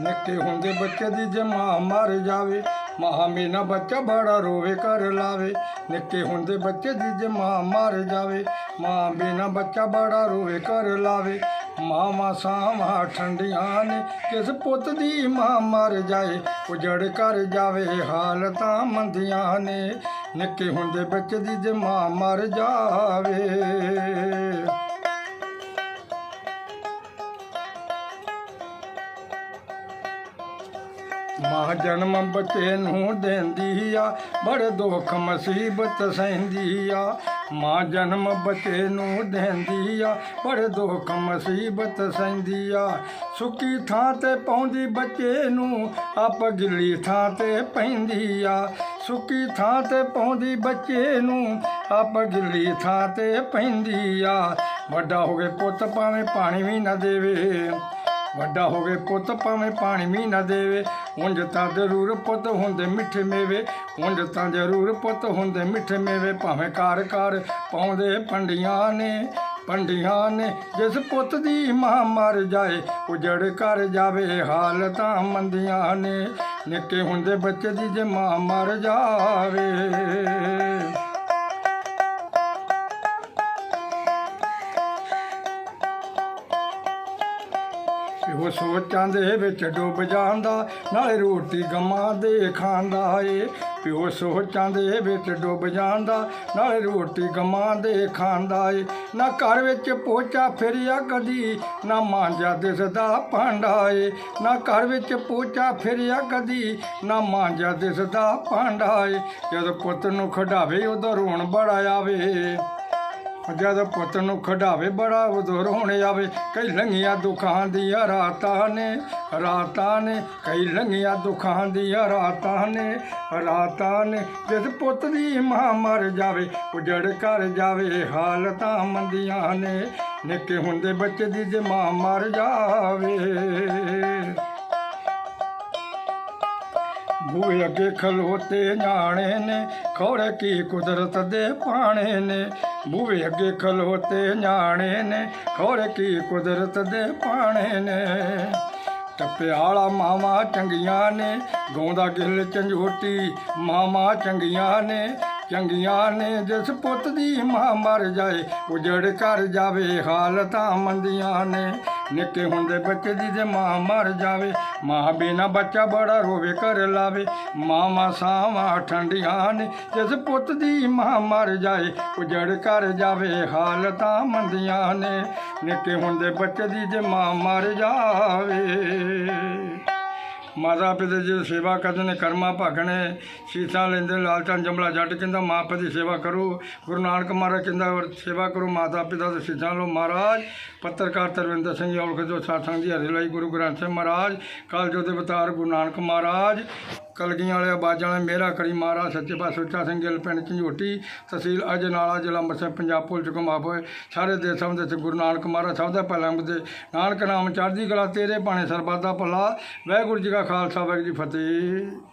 ਨਿੱਕੇ ਹੁੰਦੇ ਬੱਚੇ ਦੀ ਜੇ ਮਾਂ ਮਰ ਜਾਵੇ, ਮਾਂ ਮੀਨਾ ਬੱਚਾ ਬੜਾ ਰੋਵੇ ਕਰ ਲਾਵੇ। ਨਿੱਕੇ ਹੁੰਦੇ ਬੱਚੇ ਦੀ ਜੇ ਮਾਂ ਮਰ ਜਾਵੇ, ਮਾਂ ਬਿਨਾ ਬੱਚਾ ਬੜਾ ਰੋਵੇ ਕਰ ਲਾਵੇ। ਮਾਵਾਂ ਸਾਵਾਂ ਠੰਡੀਆਂ ਨੇ, ਕਿਸ ਪੁੱਤ ਦੀ ਮਾਂ ਮਰ ਜਾਏ? ਉਜੜ ਕਰ ਜਾਵੇ, ਹਾਲਤਾਂ ਮੰਦੀਆਂ ਨੇ। ਨਿੱਕੇ ਹੁੰਦੇ ਬੱਚੇ ਦੀ ਜੇ ਮਾਂ ਮਰ ਜਾਵੇ। ਮਾਂ ਜਨਮ ਬੱਚੇ ਨੂੰ ਦਿੰਦੀ ਆ, ਬੜੇ ਦੁੱਖ ਮੁਸੀਬਤ ਸਹਿੰਦੀ ਆ। ਮਾਂ ਜਨਮ ਬੱਚੇ ਨੂੰ ਦਿੰਦੀ ਆ, ਬੜੇ ਦੁੱਖ ਮੁਸੀਬਤ ਸਹਿੰਦੀ ਆ। ਸੁੱਕੀ ਥਾਂ ਤੇ ਪਾਉਂਦੀ ਬੱਚੇ ਨੂੰ, ਆਪ ਗਿੱਲੀ ਥਾਂ ਤੇ ਪੈਂਦੀ ਆ। ਸੁੱਕੀ ਥਾਂ ਤੇ ਪਾਉਂਦੀ ਬੱਚੇ ਨੂੰ, ਆਪ ਗਿੱਲੀ ਥਾਂ ਤੇ ਪੈਂਦੀ ਆ। ਵੱਡਾ ਹੋ ਗਏ ਪੁੱਤ ਭਾਵੇਂ ਪਾਣੀ ਵੀ ਨਾ ਦੇਵੇ। ਵੱਡਾ ਹੋਵੇ ਪੁੱਤ, ਭਾਵੇਂ ਪਾਣੀ ਵੀ ਨਾ ਦੇਵੇ। ਉਂਝ ਤਾਂ ਜ਼ਰੂਰ ਪੁੱਤ ਹੁੰਦੇ ਮਿੱਠੇ ਮੇਵੇ। ਉਂਝ ਤਾਂ ਜ਼ਰੂਰ ਪੁੱਤ ਹੁੰਦੇ ਮਿੱਠੇ ਮੇਵੇ। ਭਾਵੇਂ ਘਰ ਘਰ ਪਾਉਂਦੇ ਪੰਡੀਆਂ ਨੇ ਪੰਡੀਆਂ ਨੇ। ਜਿਸ ਪੁੱਤ ਦੀ ਮਾਂ ਮਰ ਜਾਏ, ਉਜੜ ਕਰ ਜਾਵੇ। ਹਾਲਤਾਂ ਮੰਦੀਆਂ ਨੇ। ਨਿੱਕੇ ਹੁੰਦੇ ਬੱਚੇ ਦੀ ਜੇ ਮਾਂ ਮਰ ਜਾਵੇ। ਉਹ ਸੋਚਾਂ ਦੇ ਵਿੱਚ ਡੁੱਬ ਜਾਂਦਾ, ਨਾਲੇ ਰੋਟੀ ਗਮਾਂ ਦੇ ਖਾਂਦਾ ਏ। ਪਿਓ ਸੋਚਾਂ ਦੇ ਵਿੱਚ ਡੁੱਬ ਜਾਂਦਾ, ਨਾਲੇ ਰੋਟੀ ਗਮਾਂ ਦੇ ਖਾਂਦਾ ਏ। ਨਾ ਘਰ ਵਿੱਚ ਪੋਚਾ ਫਿਰਿਆ ਕਦੀ ਨਾ ਮਾਂਜਾ ਦਿਸਦਾ ਭਾਂਡਾ ਏ। ਨਾ ਘਰ ਵਿੱਚ ਪੋਚਾ ਫਿਰਿਆ ਕਦੀ ਨਾ ਮਾਂਜਾ ਦਿਸਦਾ ਭਾਂਡਾ ਏ। ਜਦ ਪੁੱਤ ਨੂੰ ਖਡਾਵੇ, ਉਦੋਂ ਰੋਣ ਬੜਾ ਆਵੇ। ਜਦ ਪੁੱਤ ਨੂੰ ਖਡਾਵੇ ਬੜਾ ਉਦੋਂ ਰੋਣ ਆਵੇ। ਕਈ ਲੰਗੀਆਂ ਦੁੱਖਾਂ ਦੀਆਂ ਰਾਤਾਂ ਨੇ ਰਾਤਾਂ ਨੇ, ਕਈ ਲੰਗੀਆਂ ਦੁੱਖਾਂ ਦੀਆਂ ਰਾਤਾਂ ਨੇ ਰਾਤਾਂ ਨੇ। ਜਿਸ ਪੁੱਤ ਦੀ ਮਾਂ ਮਰ ਜਾਵੇ, ਉਜੜ ਕਰ ਜਾਵੇ, ਹਾਲਤਾਂ ਮੰਦੀਆਂ ਨੇ। ਨਿੱਕੇ ਹੁੰਦੇ ਬੱਚੇ ਦੀ ਜੇ ਮਾਂ ਮਰ ਜਾਵੇ। ਬੂਹੇ ਅੱਗੇ ਖਲੋਤੇ ਨਿਆਣੇ ਨੇ ਖੋੜੇ ਕੀ ਕੁਦਰਤ ਦੇ ਪਾਣੇ ਨੇ। ਬੂਹੇ ਅੱਗੇ ਖਲੋਤੇ ਨਿਆਣੇ ਨੇ ਖੋੜੇ ਕੀ ਕੁਦਰਤ ਦੇ ਪਾਣੇ ਨੇ। ਟੱਪਿਆਲਾ ਮਾਵਾਂ ਚੰਗੀਆਂ ਨੇ, ਗਾਉਂਦਾ ਗਿੱਲ ਝੰਜੋਟੀ ਮਾਵਾਂ ਚੰਗੀਆਂ ਨੇ। ਚੰਗੀਆਂ ਨੇ ਜਿਸ ਪੁੱਤ ਦੀ ਮਾਂ ਮਰ ਜਾਏ, ਉਜੜ ਕਰ ਜਾਵੇ ਹਾਲਤਾਂ ਮੰਦੀਆਂ ਨੇ। ਨਿੱਕੇ ਹੁੰਦੇ ਬੱਚੇ ਦੀ ਜੇ ਮਾਂ ਮਰ ਜਾਵੇ, ਮਾਂ ਬਿਨਾ ਬੱਚਾ ਬੜਾ ਰੋਵੇ ਕਰ ਲਾਵੇ। ਮਾਵਾਂ ਸਾਵਾਂ ਠੰਡੀਆਂ ਨੇ, ਜਿਸ ਪੁੱਤ ਦੀ ਮਾਂ ਮਰ ਜਾਏ, ਉਜੜ ਕਰ ਜਾਵੇ, ਹਾਲਤਾਂ ਮੰਦੀਆਂ ਨੇ। ਨਿੱਕੇ ਹੁੰਦੇ ਬੱਚੇ ਦੀ ਜੇ ਮਾਂ ਮਰ ਜਾਵੇ। ਮਾਤਾ ਪਿਤਾ ਜੀ ਸੇਵਾ ਕਰਦੇ ਨੇ, ਕਰਮਾ ਭਾਗਣੇ ਸੀਸਾਂ ਲੈਂਦੇ ਲਾਲਚਾਂ ਜੰਮਲਾ ਜੱਟ ਕਹਿੰਦਾ, ਮਾਂ ਪਿਤਾ ਦੀ ਸੇਵਾ ਕਰੋ। ਗੁਰੂ ਨਾਨਕ ਮਹਾਰਾਜ ਕਹਿੰਦਾ, ਔਰ ਸੇਵਾ ਕਰੋ, ਮਾਤਾ ਪਿਤਾ ਦੇ ਸੀਸਾਂ ਲੋ ਮਹਾਰਾਜ, ਪੱਤਰਕਾਰ ਤਰਵਿੰਦਰ ਸਿੰਘ ਔਲਖ ਜੋ ਸਾਥਾਂ ਦੀ ਹਰੀ ਲਈ ਗੁਰੂ ਗ੍ਰੰਥ ਸਾਹਿਬ ਮਹਾਰਾਜ ਕਾਲ ਜੋ ਦੇ ਅਵਤਾਰ ਗੁਰੂ ਨਾਨਕ ਮਹਾਰਾਜ ਕਲਗੀਆਂ ਵਾਲੇ ਬਾਜਾਂ ਵਾਲੇ ਮੇਰਾ ਕਰੀ ਮਹਾਰਾਜ ਸੱਚੇ ਪਾਤਸ਼ਾਹ ਸੁੱਚਾ ਸਿੰਘ ਗਿੱਲ ਪਿੰਡ ਝੰਜੋਟੀ, ਤਹਿਸੀਲ ਅਜਨਾਲਾ ਜ਼ਿਲ੍ਹਾ ਅੰਮ੍ਰਿਤਸਰ, ਪੰਜਾਬ ਪੁਲਿਸ ਚ ਮਾਫ਼ ਹੋਏ। ਸਾਰੇ ਦੇਸ਼ਾਂ ਦੇ ਵਿੱਚ ਗੁਰੂ ਨਾਨਕ ਮਹਾਰਾਜ ਸਭ ਦਾ ਭਲਾ ਦੇ ਨਾਨਕ ਨਾਮ ਚੜ੍ਹਦੀ ਕਲਾ ਤੇਰੇ ਬਾਣੇ ਸਰਬੱਤ ਦਾ ਭਲਾ। ਵਾਹਿਗੁਰੂ ਜੀ ਕਾ ਖਾਲਸਾ, ਵਾਹਿਗੁਰੂ ਜੀ ਫਤਿਹ।